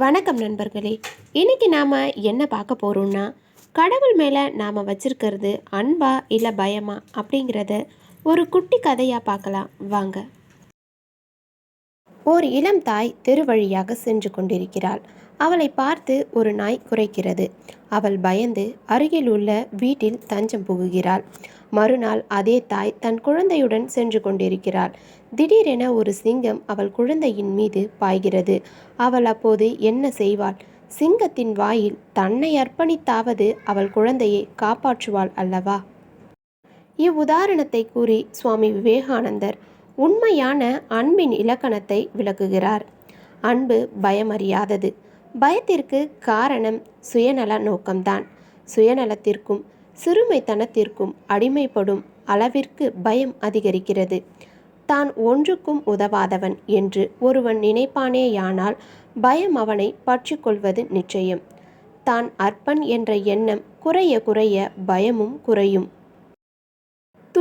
வணக்கம் நண்பர்களே. இன்னைக்கு நாம் என்ன பார்க்க போகிறோம்னா கடவுள் மேலே நாம் வச்சிருக்கிறது அன்பா இல்லை பயமா அப்படிங்கிறத ஒரு குட்டி கதையாக பார்க்கலாம். வாங்க. ஓர் இளம் தாய் தெருவழியாக சென்று கொண்டிருக்கிறாள். அவளை பார்த்து ஒரு நாய் குறைக்கிறது. அவள் பயந்து அருகில் உள்ள வீட்டில் தஞ்சம் புகுகிறாள். மறுநாள் அதே தாய் தன் குழந்தையுடன் சென்று கொண்டிருக்கிறாள். திடீரென ஒரு சிங்கம் அவள் குழந்தையின் மீது பாய்கிறது. அவள் அப்போது என்ன செய்வாள்? சிங்கத்தின் வாயில் தன்னை அர்ப்பணித்தாவது அவள் குழந்தையை காப்பாற்றுவாள் அல்லவா? இவ்வுதாரணத்தை கூறி சுவாமி விவேகானந்தர் உண்மையான அன்பின் இலக்கணத்தை விளக்குகிறார். அன்பு பயமறியாதது. பயத்திற்கு காரணம் சுயநல நோக்கம்தான். சுயநலத்திற்கும் சிறுமைத்தனத்திற்கும் அடிமைப்படும் அளவிற்கு பயம் அதிகரிக்கிறது. தான் ஒன்றுக்கும் உதவாதவன் என்று ஒருவன் நினைப்பானேயானால் பயம் அவனை பற்றி கொள்வது நிச்சயம். தான் அற்பன் என்ற எண்ணம் குறைய குறைய பயமும் குறையும்.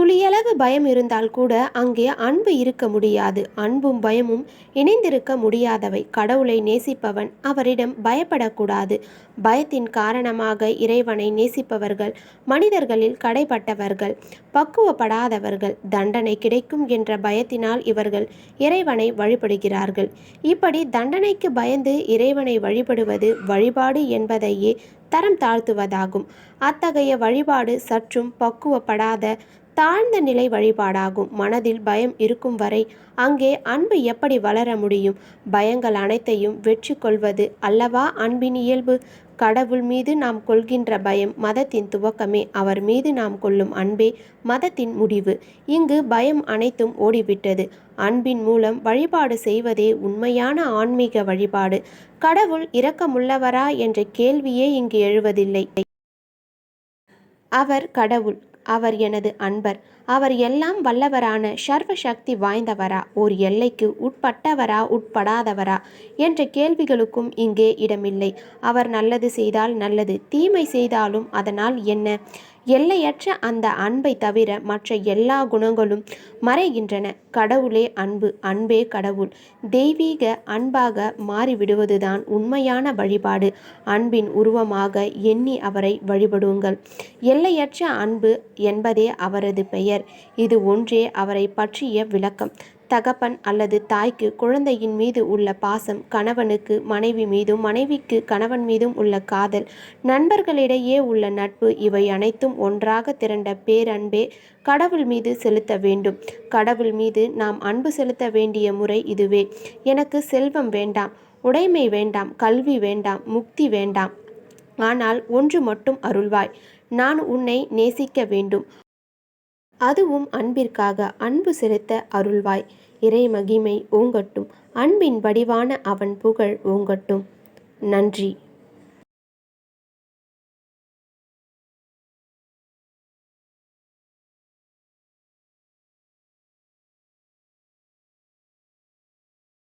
துளியளவு பயம் இருந்தால் கூட அங்கே அன்பு இருக்க முடியாது. அன்பும் பயமும் இணைந்திருக்க முடியாதவை. கடவுளை நேசிப்பவன் அவரிடம் பயப்படக்கூடாது. பயத்தின் காரணமாக இறைவனை நேசிப்பவர்கள் மனிதர்களில் கடைப்பட்டவர்கள் பக்குவப்படாதவர்கள் தண்டனை கிடைக்கும் என்ற பயத்தினால் இவர்கள் இறைவனை வழிபடுகிறார்கள். இப்படி தண்டனைக்கு பயந்து இறைவனை வழிபடுவது வழிபாடு என்பதையே தரம் தாழ்த்துவதாகும். அத்தகைய வழிபாடு சற்றும் பக்குவப்படாத தாழ்ந்த நிலை வழிபாடாகும். மனதில் பயம் இருக்கும் வரை அங்கே அன்பு எப்படி வளர முடியும்? பயங்கள் அனைத்தையும் வெற்றி கொள்வது அல்லவா அன்பின் இயல்பு? கடவுள் மீது நாம் கொள்கின்ற பயம் மதத்தின் துவக்கமே. அவர் மீது நாம் கொள்ளும் அன்பே மதத்தின் முடிவு. இங்கு பயம் அனைத்தும் ஓடிவிட்டது. அன்பின் மூலம் வழிபாடு செய்வதே உண்மையான ஆன்மீக வழிபாடு. கடவுள் இரக்கமுள்ளவரா என்ற கேள்வியே இங்கு எழுவதில்லை. அவர் கடவுள். அவர் எனது அன்பர். அவர் எல்லாம் வல்லவரான சர்வ சக்தி வாய்ந்தவரா ஓர் எல்லைக்கு உட்பட்டவரா உட்படாதவரா என்ற கேள்விகளுக்கும் இங்கே இடமில்லை. அவர் நல்லது செய்தால் நல்லது தீமை செய்தாலும் அதனால் என்ன? எல்லையற்ற அந்த அன்பை தவிர மற்ற எல்லா குணங்களும் மறைகின்றன. கடவுளே அன்பு அன்பே கடவுள். தெய்வீக அன்பாக மாறிவிடுவதுதான் உண்மையான வழிபாடு. அன்பின் உருவமாக எண்ணி அவரை வழிபடுங்கள். எல்லையற்ற அன்பு என்பதே அவரது பெயர். இது ஒன்றே அவரை பற்றிய விளக்கம். தகப்பன் அல்லது தாய்க்கு குழந்தையின் மீது உள்ள பாசம் கணவனுக்கு மனைவி மீதும் மனைவிக்கு கணவன் மீதும் உள்ள காதல் நண்பர்களிடையே உள்ள நட்பு இவை அனைத்தும் ஒன்றாக திரண்ட பேரன்பே கடவுள் மீது செலுத்த வேண்டும். கடவுள் மீது நாம் அன்பு செலுத்த வேண்டிய முறை இதுவே. எனக்கு செல்வம் வேண்டாம் உடைமை வேண்டாம் கல்வி வேண்டாம் முக்தி வேண்டாம். ஆனால் ஒன்று மட்டும் அருள்வாய். நான் உன்னை நேசிக்க வேண்டும். அதுவும் அன்பிற்காக அன்பு செலுத்த அருள்வாய். இறை மகிமை ஓங்கட்டும். அன்பின் வடிவான அவன் புகழ் ஓங்கட்டும். நன்றி.